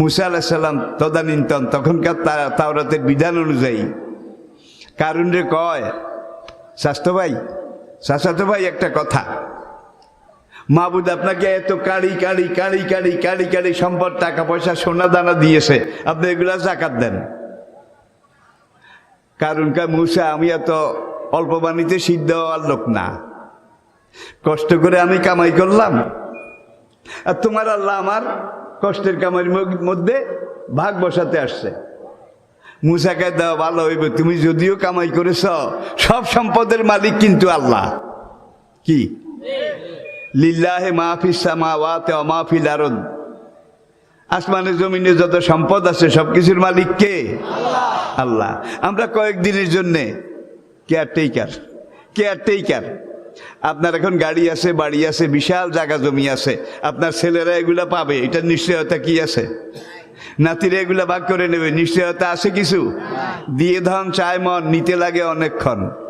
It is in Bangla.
মুসা আলাহিসাল্লাম তদানীন্তন, তখনকার তাওরাতের বিধান অনুযায়ী কারণ রে কয়, স্বাস্থ্য ভাই স্বাস্থ্য ভাই একটা কথা, মাহবুদ আপনাকে এত কাড়ি কাড়ি কাড়ি কাড়ি কাড়ি কাড়ি সম্পদ, টাকা পয়সা, সোনা, দানা দিয়েছে, আপনি এগুলা জাকাত দেন। কারণ কা মুসা, আমি এত অল্প বাণীতে সিদ্ধ হওয়ার লোক না, কষ্ট করে আমি কামাই করলাম, আর তোমার আল্লাহ আমার কষ্টের মগ- মধ্যে ভাগ বসাতে আসছে। মুসাকে দেওয়া ভালো হইব। তুমি যদিও কামাই করেছ, সব সম্পদের মালিক কিন্তু আল্লাহ। কি? লিল্লাহে মাহফিস সামাওয়াতে অমাহফিল আরদ। আসমানে জমিনে যত সম্পদ আছে, সব কিছুর মালিক কে? আল্লাহ। আমরা কয়েকদিনের জন্যে কেয়ারটেকার কেয়ারটেকার আপনার এখন গাড়ি আছে, বাড়ি আছে, বিশাল জায়গা জমি আছে। আপনার ছেলেরা এগুলা পাবে, এটার নিশ্চয়তা কি আছে? নাতিরা এগুলা ভাগ করে নেবে, নিশ্চয়তা আছে কিছু? দিয়ে ধন, চায়, মন, নিতে লাগে অনেকক্ষণ।